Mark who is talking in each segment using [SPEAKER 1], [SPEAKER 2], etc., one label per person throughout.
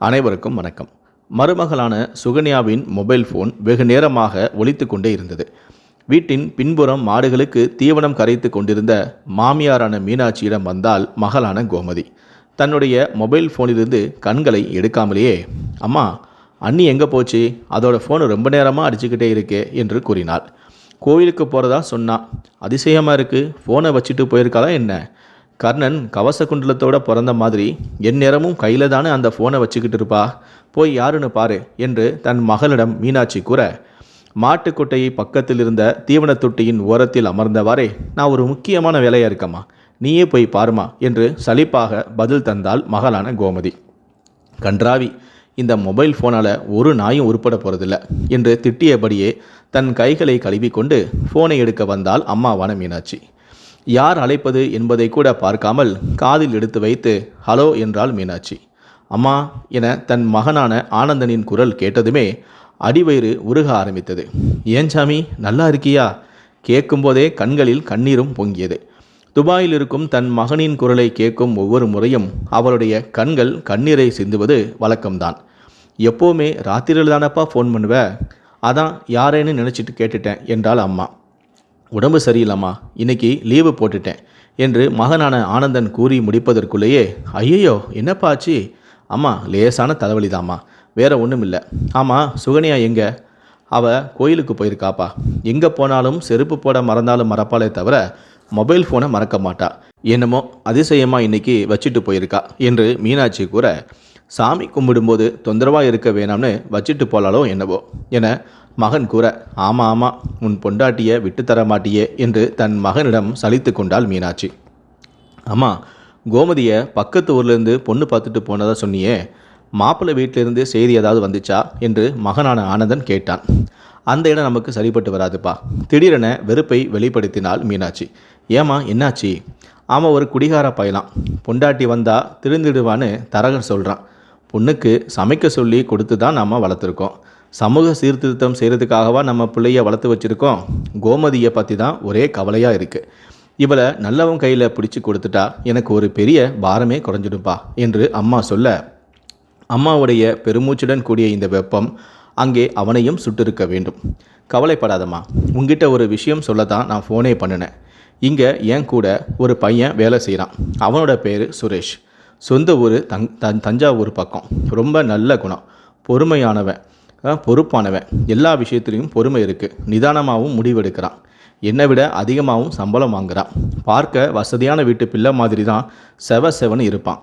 [SPEAKER 1] அனைவருக்கும் வணக்கம். மருமகளான சுகன்யாவின் mobile phone வெகு நேரமாக ஒழித்து கொண்டே இருந்தது. வீட்டின் பின்புறம் மாடுகளுக்கு தீவனம் கரைத்து கொண்டிருந்த மாமியாரான மீனாட்சியிடம் வந்தால் மகளான கோமதி. தன்னுடைய மொபைல் ஃபோனிலிருந்து கண்களை எடுக்காமலேயே அம்மா அண்ணி எங்கே போச்சு? அதோட ஃபோனு ரொம்ப நேரமாக அடிச்சுக்கிட்டே இருக்கே என்று கூறினாள். கோயிலுக்கு போகிறதா சொன்னான் அதிசயமாக இருக்குது ஃபோனை வச்சுட்டு போயிருக்காளா என்ன? கர்ணன் கவச குண்டலத்தோட பிறந்த மாதிரி எந்நேரமும் கையில் தானே அந்த ஃபோனை வச்சுக்கிட்டு இருப்பா? போய் யாருன்னு பாரு என்று தன் மகளிடம் மீனாட்சி கூற மாட்டுக்கொட்டையை பக்கத்தில் இருந்த தீவனத் தொட்டியின் ஓரத்தில் அமர்ந்தவாறே நான் ஒரு முக்கியமான வேலையாக இருக்கம்மா. நீயே போய் பாருமா என்று சலிப்பாக பதில் தந்தாள் மகளான கோமதி. கன்றாவி இந்த மொபைல் ஃபோனால் ஒரு நாயும் உருப்பட போகிறதில்ல என்று திட்டியபடியே தன் கைகளை கழுவிக்கொண்டு ஃபோனை எடுக்க வந்தால் அம்மாவான மீனாட்சி. யார் அழைப்பது என்பதை கூட பார்க்காமல் காதில் எடுத்து வைத்து ஹலோ என்றாள் மீனாட்சி. அம்மா என தன் மகனான ஆனந்தனின் குரல் கேட்டதுமே அடிவயிறு உருக ஆரம்பித்தது. ஏன் சாமி நல்லா இருக்கியா? கேட்கும்போதே கண்களில் கண்ணீரும் பொங்கியது. துபாயில் இருக்கும் தன் மகனின் குரலை கேட்கும் ஒவ்வொரு முறையும் அவளுடைய கண்கள் கண்ணீரை சிந்துவது வழக்கம்தான். எப்போவுமே ராத்திரியில் தானப்பா ஃபோன் பண்ணுவ? அதான் யாரேன்னு நினச்சிட்டு கேட்டுட்டேன் என்றாள் அம்மா. உடம்பு சரியில்லைம்மா இன்னைக்கு லீவு போட்டுட்டேன் என்று மகனான ஆனந்தன் கூறி முடிப்பதற்குள்ளேயே ஐயையோ என்னப்பா ஆச்சு? அம்மா லேசான தலைவலிதாம்மா. வேற ஒன்றும் இல்லை ஆமாம் சுகன்யா எங்கே? அவ கோயிலுக்கு போயிருக்காப்பா. எங்கே போனாலும் செருப்பு போட மறந்தாலும் மறப்பாளே தவிர மொபைல் ஃபோனை மறக்க மாட்டா. என்னமோ அதிசயமாக இன்னைக்கு வச்சுட்டு போயிருக்கா என்று மீனாட்சி கூற சாமி கும்பிடும்போது தொந்தரவாக இருக்க வேணாம்னு வச்சுட்டு போலாலோ என்னவோ என மகன் கூற ஆமாம் ஆமாம் உன் பொண்டாட்டியை விட்டுத்தர மாட்டியே என்று தன் மகனிடம் சலித்து கொண்டாள் மீனாட்சி. அம்மா கோமதியை பக்கத்து ஊர்லேருந்து பொண்ணு பார்த்துட்டு போனதா சொன்னியே மாப்பிள்ளை வீட்டிலிருந்து செய்தி ஏதாவது வந்துச்சா? என்று மகனான ஆனந்தன் கேட்டான். அந்த இடம் நமக்கு சரிப்பட்டு வராதுப்பா. திடீரென வெறுப்பை வெளிப்படுத்தினாள் மீனாட்சி. ஏமா என்னாச்சு? ஆமாம் ஒரு குடிகார பயலாம் பொண்டாட்டி வந்தால் திருந்திடுவான்னு தரகர் சொல்கிறான் பொண்ணுக்கு சமைக்க சொல்லி கொடுத்து தான் நாம் வளர்த்துருக்கோம். சமூக சீர்திருத்தம் செய்கிறதுக்காகவா நம்ம பிள்ளைய வளர்த்து வச்சுருக்கோம்? கோமதியை பற்றி தான் ஒரே கவலையாக இருக்குது இவளை நல்லவன் கையில் பிடிச்சி கொடுத்துட்டா எனக்கு ஒரு பெரிய பாரமே குறைஞ்சிடும்பா என்று அம்மா சொல்ல அம்மாவுடைய பெருமூச்சுடன் கூடிய இந்த வெப்பம் அங்கே அவனையும் சுட்டிருக்க வேண்டும். கவலைப்படாதம்மா உங்ககிட்ட ஒரு விஷயம் சொல்ல தான் நான் ஃபோனே பண்ணினேன். இங்கே என் கூட ஒரு பையன் வேலை செய்கிறான் அவனோட பேர் சுரேஷ். சொந்த ஊர் தங் தஞ்சாவூர் பக்கம். ரொம்ப நல்ல குணம். பொறுமையானவன். பொறுப்பானவன். எல்லா விஷயத்துலையும் பொறுமை இருக்குது நிதானமாகவும் முடிவெடுக்கிறான். என்னை விட அதிகமாகவும் சம்பளம் வாங்குறான். பார்க்க வசதியான வீட்டு பிள்ளை மாதிரி தான் செவ செவன் இருப்பான்.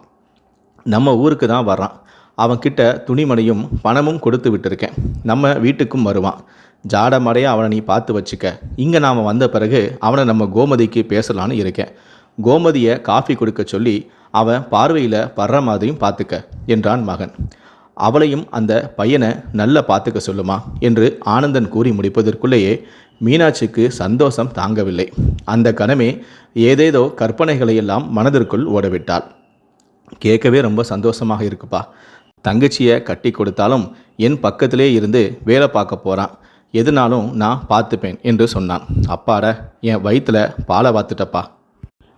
[SPEAKER 1] நம்ம ஊருக்கு தான் வர்றான். அவன்கிட்ட துணிமணியும் பணமும் கொடுத்து விட்டுருக்கேன். நம்ம வீட்டுக்கும் வருவான். ஜாடமடைய அவனை நீ பார்த்து வச்சுக்க. இங்கே நாம் வந்த பிறகு அவனை நம்ம கோமதிக்கு பேசலான்னு இருக்கேன். கோமதியை காஃபி கொடுக்க சொல்லி அவன் பார்வையில் படுற மாதிரியும் பார்த்துக்க என்றான் மகன். அவளையும் அந்த பையனை நல்ல பார்த்துக்க சொல்லுமா என்று ஆனந்தன் கூறி முடிப்பதற்குள்ளேயே மீனாட்சிக்கு சந்தோஷம் தாங்கவில்லை. அந்த கணமே ஏதேதோ கற்பனைகளை எல்லாம் மனதிற்குள் ஓடவிட்டாள். கேட்கவே ரொம்ப சந்தோஷமாக இருக்குப்பா. தங்கச்சியை கட்டி கொடுத்தாலும் என் பக்கத்திலே இருந்து வேலை பார்க்க போகிறான் எதுனாலும் நான் பார்த்துப்பேன் என்று சொன்னான். அப்பாட என் வயிற்றில் பாலை பார்த்துட்டப்பா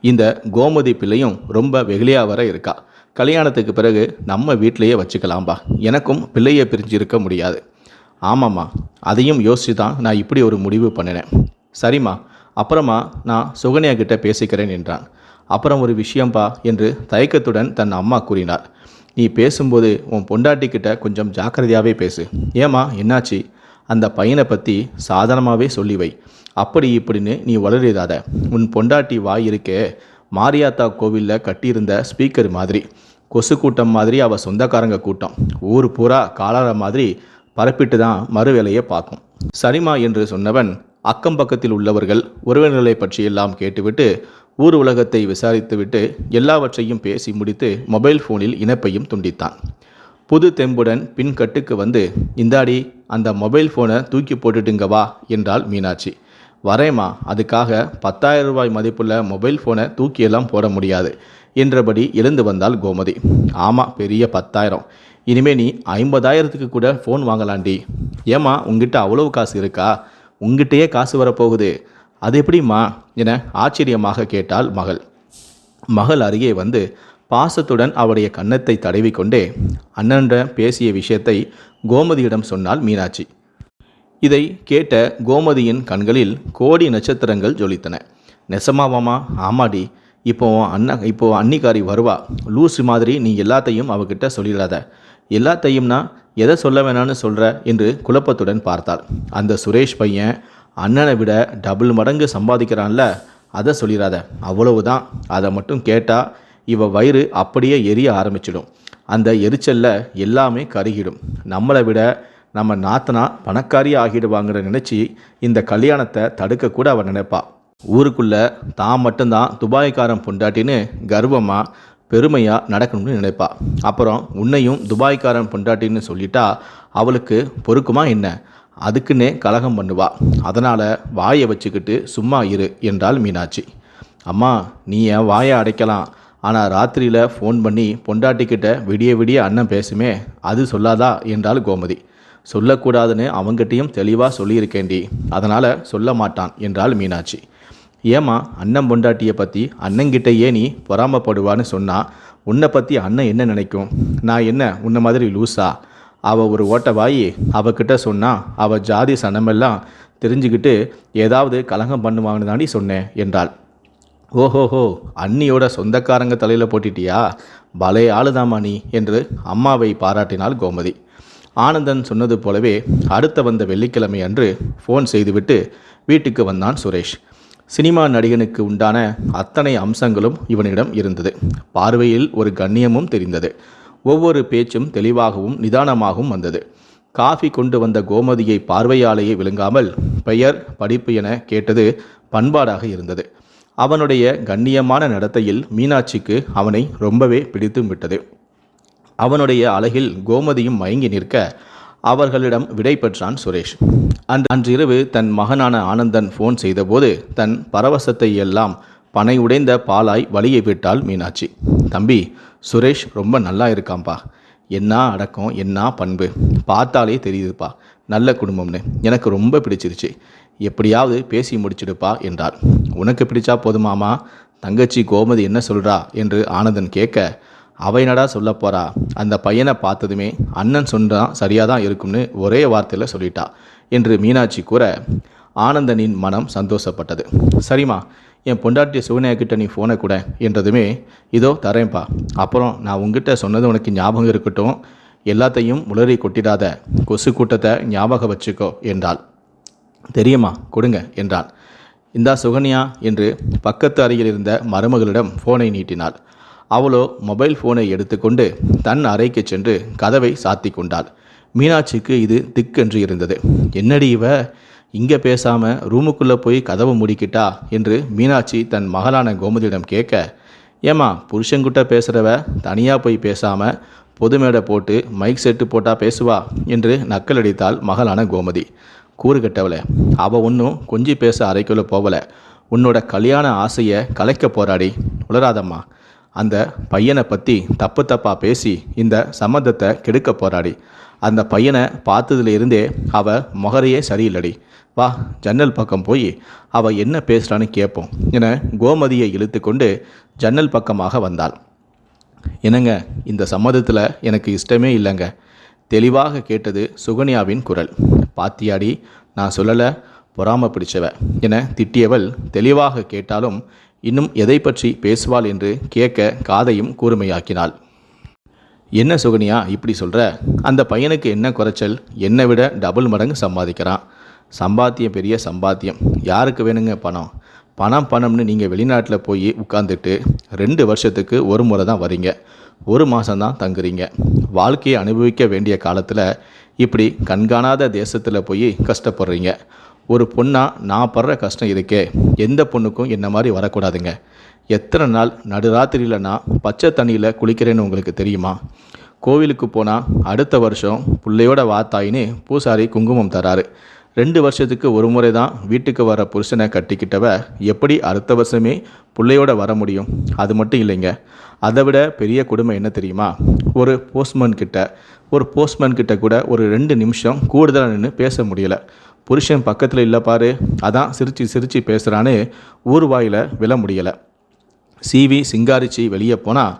[SPEAKER 1] இந்த கோமதி பிள்ளையும் ரொம்ப வெகுளியாக வர இருக்கா. கல்யாணத்துக்கு பிறகு நம்ம வீட்டிலையே வச்சுக்கலாம்பா. எனக்கும் பிள்ளையை பிரிஞ்சு இருக்க முடியாது. ஆமாம்மா அதையும் யோசித்து தான் நான் இப்படி ஒரு முடிவு பண்ணினேன். சரிம்மா அப்புறமா நான் சுகன்யா கிட்ட பேசிக்கிறேன் என்றான். அப்புறம் ஒரு விஷயம்பா என்று தயக்கத்துடன் தன் அம்மா கூறினார். நீ பேசும்போது உன் பொண்டாட்டி கிட்ட கொஞ்சம் ஜாக்கிரதையாகவே பேசு. ஏம்மா என்னாச்சு? அந்த பையனை பற்றி சாதாரணமாகவே சொல்லி வை. அப்படி இப்படின்னு நீ வளரிடாத. உன் பொண்டாட்டி வாய் இருக்கே. மாரியாத்தா கோவிலில் கட்டியிருந்த ஸ்பீக்கர் மாதிரி. கொசு கூட்டம் மாதிரி அவள் சொந்தக்காரங்க கூட்டம். ஊர் பூரா காலார மாதிரி பரப்பிட்டு தான் மறுவேலையை பார்க்கும். சரிமா என்று சொன்னவன் அக்கம் பக்கத்தில் உள்ளவர்கள் உறவினர்களை பற்றியெல்லாம் கேட்டுவிட்டு ஊர் உலகத்தை விசாரித்துவிட்டு எல்லாவற்றையும் பேசி முடித்து மொபைல் ஃபோனில் இணைப்பையும் துண்டித்தான். புது தெம்புடன் பின்கட்டுக்கு வந்து இந்தாடி அந்த மொபைல் ஃபோனை தூக்கி போட்டுட்டுங்க வா என்றாள் மீனாட்சி. வரேம்மா அதுக்காக பத்தாயிரம் ரூபாய் மதிப்புள்ள மொபைல் ஃபோனை தூக்கியெல்லாம் போட முடியாது என்றபடி எழுந்து வந்தாள் கோமதி. ஆமாம் பெரிய பத்தாயிரம். இனிமே நீ ஐம்பதாயிரத்துக்கு கூட ஃபோன் வாங்கலாண்டி. ஏம்மா உங்ககிட்ட அவ்வளவு காசு இருக்கா? உங்ககிட்டயே காசு வரப்போகுது. அது எப்படிம்மா? என ஆச்சரியமாக கேட்டாள் மகள். மகள் அருகே வந்து பாசத்துடன் அவருடைய கன்னத்தை தடவிக்கொண்டே அண்ணன்ற பேசிய விஷயத்தை கோமதியிடம் சொன்னாள் மீனாட்சி. இதை கேட்ட கோமதியின் கண்களில் கோடி நட்சத்திரங்கள் ஜொலித்தன. நெசமாவாமா ஆமாடி. இப்போ அண்ணன் அண்ணா இப்போ அன்னிக்காரி வருவா. லூசு மாதிரி நீ எல்லாத்தையும் அவகிட்ட சொல்லிடாத. எல்லாத்தையும்னா எதை சொல்ல வேணான்னு சொல்கிற என்று குழப்பத்துடன் பார்த்தாள். அந்த சுரேஷ் பையன் அண்ணனை விட டபுள் மடங்கு சம்பாதிக்கிறான்ல அதை சொல்லிடாத. அவ்வளவுதான். அதை மட்டும் கேட்டால் இவ வயிறு அப்படியே எரிய ஆரம்பிச்சிடும். அந்த எரிச்சலில் எல்லாமே கருகிடும். நம்மளை விட நம்ம நாத்தனா பணக்காரி ஆகிடுவாங்கிற நினச்சி இந்த கல்யாணத்தை தடுக்கக்கூட கூட நினைப்பாள் நினைப்பா. ஊருக்குள்ள தான் மட்டும்தான் துபாய்க்காரன் பொண்டாட்டின்னு கர்வமாக பெருமையாக நடக்கணும்னு நினைப்பா. அப்புறம் உன்னையும் துபாய்க்காரன் பொண்டாட்டின்னு சொல்லிட்டா அவளுக்கு பொறுக்குமா என்ன? அதுக்குன்னே கலகம் பண்ணுவா. அதனால் வாயை வச்சுக்கிட்டு சும்மா இரு என்றாள் மீனாட்சி. அம்மா நீ என் வாயை அடைக்கலாம். ஆனால் ராத்திரியில் ஃபோன் பண்ணி பொண்டாட்டிக்கிட்ட விடிய விடிய அண்ணன் பேசுமே அது சொல்லாதா? என்றாள் கோமதி. சொல்லக்கூடாதுன்னு அவங்ககிட்டையும் தெளிவாக சொல்லியிருக்கேண்டி அதனால் சொல்ல மாட்டான் என்றாள் மீனாட்சி. ஏம்மா அண்ணன் பொண்டாட்டியை பற்றி அண்ணங்கிட்டயே நீ பொறாமப்படுவான்னு சொன்னால் உன்னை பற்றி அண்ணன் என்ன நினைக்கும்? நான் என்ன உன்னை மாதிரி லூஸா அவள் ஒரு ஓட்ட வாயி அவகிட்ட சொன்னால் அவள் ஜாதி சனமெல்லாம் தெரிஞ்சுக்கிட்டு ஏதாவது கலகம் பண்ணுவாங்கன்னு தாண்டி சொன்னேன் என்றாள். ஓஹோஹோ அண்ணியோட சொந்தக்காரங்க தலையில் போட்டிட்டியா? பலே ஆளுதாமா நீ என்று அம்மாவை பாராட்டினாள் கோமதி. ஆனந்தன் சொன்னது போலவே அடுத்த வந்த வெள்ளிக்கிழமை அன்று ஃபோன் செய்துவிட்டு வீட்டுக்கு வந்தான் சுரேஷ். சினிமா நடிகனுக்கு உண்டான அத்தனை அம்சங்களும் இவனிடம் இருந்தது. பார்வையில் ஒரு கண்ணியமும் தெரிந்தது. ஒவ்வொரு பேச்சும் தெளிவாகவும் நிதானமாகவும் வந்தது. காஃபி கொண்டு வந்த கோமதியை பார்வையாலேயே விழுங்காமல் பெயர் படிப்பு என கேட்டது பண்பாடாக இருந்தது. அவனுடைய கண்ணியமான நடத்தையில் மீனாட்சிக்கு அவனை ரொம்பவே பிடித்தும் விட்டது. அவனுடைய அழகில் கோமதியும் மயங்கி நிற்க அவர்களிடம் விடை பெற்றான் சுரேஷ். அன்று அன்றிரவு தன் மகனான ஆனந்தன் ஃபோன் செய்தபோது தன் பரவசத்தை எல்லாம் பனை உடைந்த பாலாய் வழியை விட்டாள் மீனாட்சி. தம்பி சுரேஷ் ரொம்ப நல்லா இருக்காம்பா. என்ன அடக்கம் என்ன பண்பு? பார்த்தாலே தெரியுதுப்பா. நல்ல குடும்பம்னு. எனக்கு ரொம்ப பிடிச்சிருச்சு. எப்படியாவது பேசி முடிச்சிடுப்பா என்றார். உனக்கு பிடிச்சா போதுமாமா தங்கச்சி கோமதி என்ன சொல்றா? என்று ஆனந்தன் கேட்க அவைனடா சொல்ல போறா? அந்த பையனை பார்த்ததுமே அண்ணன் சொன்னான் சரியாக தான் இருக்கும்னு ஒரே வார்த்தையில் சொல்லிட்டா என்று மீனாட்சி கூற ஆனந்தனின் மனம் சந்தோஷப்பட்டது. சரிம்மா என் பொண்டாட்டி சுகன்யா கிட்ட நீ ஃபோனை கூட என்றதுமே இதோ தரேன்ப்பா. அப்புறம் நான் உங்ககிட்ட சொன்னது உனக்கு ஞாபகம் இருக்கட்டும். எல்லாத்தையும் உளறி கொட்டிடாத கொசு கூட்டத்தை ஞாபகம் வச்சுக்கோ என்றாள். தெரியுமா? கொடுங்க என்றான். இந்தா சுகன்யா என்று பக்கத்து அருகில் இருந்த மருமகளிடம் ஃபோனை நீட்டினாள். அவளோ மொபைல் ஃபோனை எடுத்துக்கொண்டு தன் அறைக்கு சென்று கதவை சாத்தி கொண்டாள். மீனாட்சிக்கு இது திக்கென்று இருந்தது. என்னடி இவ? இங்கே பேசாமல் ரூமுக்குள்ளே போய் கதவை முடிக்கிட்டா? என்று மீனாட்சி தன் மகளான கோமதியிடம் கேட்க ஏம்மா புருஷன்கிட்ட பேசுகிறவ தனியாக போய் பேசாமல் பொது மேடை போட்டு மைக் செட்டு போட்டால் பேசுவா? என்று நக்கல் அடித்தாள் மகளான கோமதி. கூறு கட்டவளே அவள் ஒன்றும் கொஞ்சி பேச அறைக்குள்ளே போகல உன்னோட கல்யாண ஆசையை கலைக்க போராடி உளராதம்மா அந்த பையனை பற்றி தப்பு தப்பாக பேசி இந்த சம்மந்தத்தை கெடுக்க போராடி அந்த பையனை பார்த்ததுல இருந்தே அவ முகரையே சரியில்லடி. வா ஜன்னல் பக்கம் போய் அவ என்ன பேசுகிறான்னு கேட்போம் என கோமதியை இழுத்து கொண்டு ஜன்னல் பக்கமாக வந்தாள். என்னங்க இந்த சம்மதத்தில் எனக்கு இஷ்டமே இல்லைங்க. தெளிவாக கேட்டது சுகன்யாவின் குரல். பாத்தியாடி நான் சொல்லலை பொறாம பிடிச்சவ என திட்டியவள் தெளிவாக கேட்டாலும் இன்னும் எதை பற்றி பேசுவாள் என்று கேட்க காதையும் கூர்மையாக்கினாள். என்ன சுகனியா இப்படி சொல்கிற அந்த பையனுக்கு என்ன குறைச்சல்? என்னை விட டபுள் மடங்கு சம்பாதிக்கிறான். சம்பாத்தியம் பெரிய சம்பாத்தியம். யாருக்கு வேணுங்க பணம்? பணம் பணம்னு நீங்கள் வெளிநாட்டில் போய் உட்காந்துட்டு ரெண்டு வருஷத்துக்கு ஒரு முறை தான் வரீங்க. ஒரு மாதம்தான் தங்குறீங்க. வாழ்க்கையை அனுபவிக்க வேண்டிய காலத்தில் இப்படி கண்காணாத தேசத்தில் போய் கஷ்டப்படுறீங்க. ஒரு பொண்ணாக நான் படுற கஷ்டம் இருக்கே எந்த பொண்ணுக்கும் என்ன மாதிரி வரக்கூடாதுங்க. எத்தனை நாள் நடுராத்திரியில் நான் பச்சை தண்ணியில் குளிக்கிறேன்னு உங்களுக்கு தெரியுமா? கோவிலுக்கு போனால் அடுத்த வருஷம் பிள்ளையோட வாத்தாயின்னு பூசாரி குங்குமம் தராரு. ரெண்டு வருஷத்துக்கு ஒரு முறை தான் வீட்டுக்கு வர புருஷனை கட்டிக்கிட்டவ எப்படி அடுத்த வருஷமே பிள்ளையோட வர முடியும்? அது மட்டும் இல்லைங்க. அதை விட பெரிய கொடுமை என்ன தெரியுமா? ஒரு போஸ்ட்மேன் கிட்ட ஒரு போஸ்ட்மேன் கிட்ட கூட ஒரு ரெண்டு நிமிஷம் கூடுதலாக நின்று பேச முடியல. புருஷன் பக்கத்தில் இல்லை பாரு அதான் சிரித்து சிரித்து பேசுகிறான்னு ஊர் வாயில் விழ முடியலை. சீவி சிங்காரிச்சி வெளியே போனால்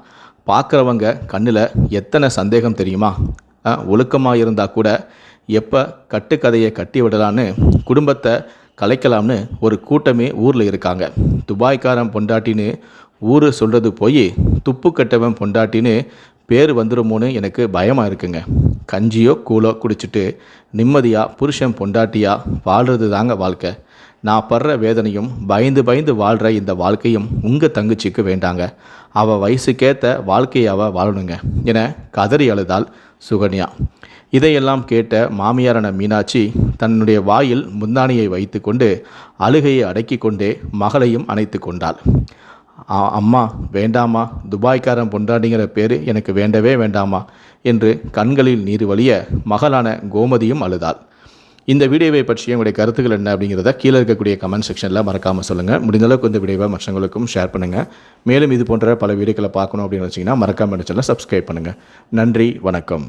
[SPEAKER 1] பார்க்குறவங்க கண்ணில் எத்தனை சந்தேகம் தெரியுமா? ஒழுக்கமாக இருந்தால் கூட எப்போ கட்டுக்கதையை கட்டி விடலான்னு குடும்பத்தை கலைக்கலாம்னு ஒரு கூட்டமே ஊரில் இருக்காங்க. துபாய்க்காரன் பொண்டாட்டின்னு ஊர் சொல்கிறது போய் துப்பு கட்டவன் பொண்டாட்டின்னு பேர் வந்துடுமோன்னு எனக்கு பயமாக இருக்குங்க. கஞ்சியோ கூழோ குடிச்சிட்டு நிம்மதியாக புருஷன் பொண்டாட்டியாக வாழ்கிறது தாங்க வாழ்க்கை. நான் படுற வேதனையும் பயந்து பயந்து வாழ்கிற இந்த வாழ்க்கையும் உங்கள் தங்கச்சிக்கு வேண்டாங்க. அவள் வயசுக்கேற்ற வாழ்க்கையை அவள் வாழணுங்க. என கதறி அழுதாள் சுகன்யா. இதையெல்லாம் கேட்ட மாமியாரான மீனாட்சி தன்னுடைய வாயில் முந்தானியை வைத்துக்கொண்டு அழுகையை அடக்கி கொண்டே மகளையும் அணைத்து கொண்டாள். அம்மா வேண்டாமா துபாய்க்காரன் பொண்டாட்டிங்கிற பேர் எனக்கு வேண்டவே வேண்டாமா என்று கண்களில் நீர் வழிய மகளான கோமதியும் அழுதாள். இந்த வீடியோவை பற்றிய உங்களுடைய கருத்துக்கள் என்ன அப்படிங்கிறத கீழே இருக்கக்கூடிய கமெண்ட் செக்ஷனில் மறக்காமல் சொல்லுங்கள் முடிந்தளவுக்கு இந்த வீடியோவை மற்றவங்களுக்கும் ஷேர் பண்ணுங்கள் மேலும் இது போன்ற பல வீடியோக்களை பார்க்கணும் அப்படின்னு வச்சிங்கன்னா மறக்காமல் சேனலை சப்ஸ்கிரைப் பண்ணுங்கள் நன்றி வணக்கம்.